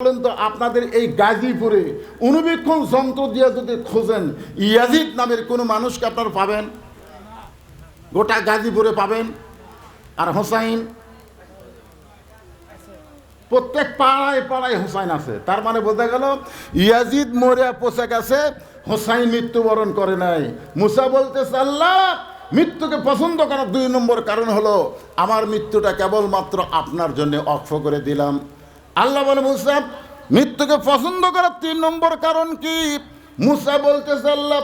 বলেন তো, আপনাদের এই গাজীপুরে অনুবীক্ষণ যন্ত্র দিয়ে যদি খোঁজেন, ইয়াজিদ নামের কোনো মানুষকে আপনারা পাবেন? গোটা গাজীপুরে পাবেন? আর হোসাইন? প্রত্যেক পাড়ায় পাড়ায় হোসাইন আছে। তার মানে বোঝা গেল, ইয়াজিদ মরিয়া পোষে গেছে, হোসাইন মৃত্যুবরণ করে নাই। মুসা বলতেছে, আল্লাহ, মৃত্যুকে পছন্দ করার দুই নম্বর কারণ হলো, আমার মৃত্যুটা কেবলমাত্র আপনার জন্য অক্ষ করে দিলাম। আল্লাহ বলে, মুসা, মৃত্যুকে পছন্দ করার তিন নম্বর কারণ কি? মুসা বলতেছে, আল্লাহ,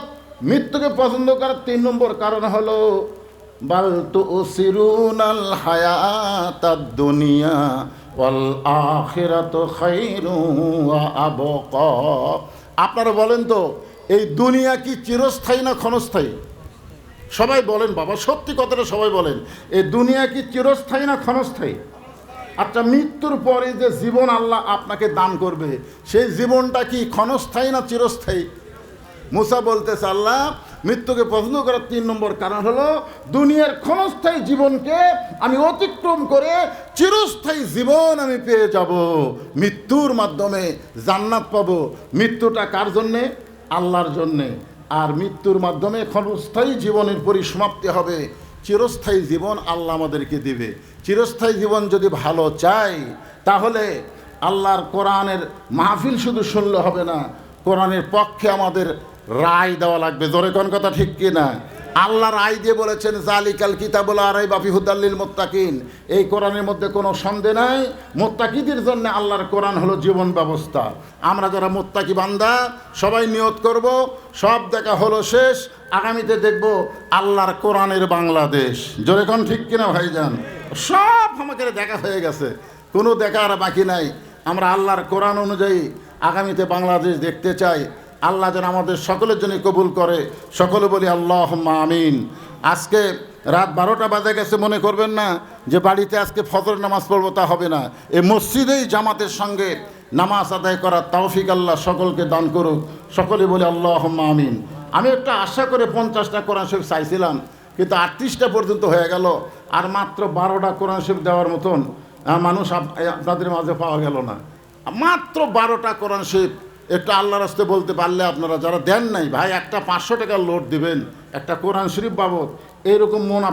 মৃত্যুকে পছন্দ করার তিন নম্বর কারণ হলো, বাল তু সিরুনাল হায়াতাদ দুনিয়া ওয়াল আখিরাতু আবকা। আপনারা বলেন তো, এই দুনিয়া কি চিরস্থায়ী না ক্ষণস্থায়ী? সবাই বলেন বাবা, সত্যি কথাটা সবাই বলেন। এই দুনিয়া কি চিরস্থায়ী না ক্ষণস্থায়ী? আচ্ছা মৃত্যুর পরে যে জীবন আল্লাহ আপনাকে দান করবে, সেই জীবনটা কি ক্ষণস্থায়ী না চিরস্থায়ী? মুসা বলতেছে, আল্লাহ, মৃত্যুকে পছন্দ করার তিন নম্বর কারণ হলো, দুনিয়ার ক্ষণস্থায়ী জীবনকে আমি অতিক্রম করে চিরস্থায়ী জীবন আমি পেয়ে যাব। মৃত্যুর মাধ্যমে জান্নাত পাব। মৃত্যুটা কার জন্যে? আল্লাহর জন্যে। আর মৃত্যুর মাধ্যমে ক্ষণস্থায়ী জীবনের পরিসমাপ্তি হবে। চিরস্থায়ী জীবন আল্লাহ আমাদেরকে দিবে। চিরস্থায়ী জীবন যদি ভালো চাই, তাহলে আল্লাহর কোরআনের মাহফিল শুধু শুনলে হবে না, কোরআনের পক্ষে আমাদের রায় দেওয়া লাগবে। জোরে কোন কথা ঠিক কি না আল্লাহ রায় দিয়ে বলেছেন, জালিকাল কিতাবুল আরাই বাফি হুদাল্লিল মোত্তাকিন। এই কোরআনের মধ্যে কোনো সন্দেহ নাই। মোত্তাকিদের জন্য আল্লাহর কোরআন হলো জীবন ব্যবস্থা। আমরা যারা মোত্তাকি বান্দা, সবাই নিয়ত করব, সব দেখা হলো শেষ। আগামীতে দেখব আল্লাহর কোরআনের বাংলাদেশ। জোরে কোন ঠিক কিনা ভাইজান? সব আমাকে দেখা হয়ে গেছে। কোনো দেখা আর বাকি নাই। আমরা আল্লাহর কোরআন অনুযায়ী আগামীতে বাংলাদেশ দেখতে চাই। আল্লাহ যেন আমাদের সকলের জন্য কবুল করে। সকলে বলি আল্লাহ আমিন। আজকে রাত বারোটা বাজে গেছে, মনে করবেন না, যে বাড়িতে আজকে ফজর নামাজ পড়ব তা হবে না। এই মসজিদেই জামাতের সঙ্গে নামাজ আদায় করার তাওফিক আল্লাহ সকলকে দান করুক। সকলে বলি আল্লাহ আমিন। আমি একটা আশা করে পঞ্চাশটা কোরআন শরীফ চাইছিলাম, কিন্তু আটত্রিশটা পর্যন্ত হয়ে গেল, আর মাত্র বারোটা কোরআন শরীফ দেওয়ার মতন মানুষ আপ- আপনাদের মাঝে পাওয়া গেল না। মাত্র বারোটা কোরআন শরীফ একটু আল্লাহর রাস্তে বলতে পারলে আপনারা যারা দেন নাই, ভাই, একটা পাঁচশো টাকার লোড দিবেন, একটা কোরআন শরীফ বাবদ, এইরকম মন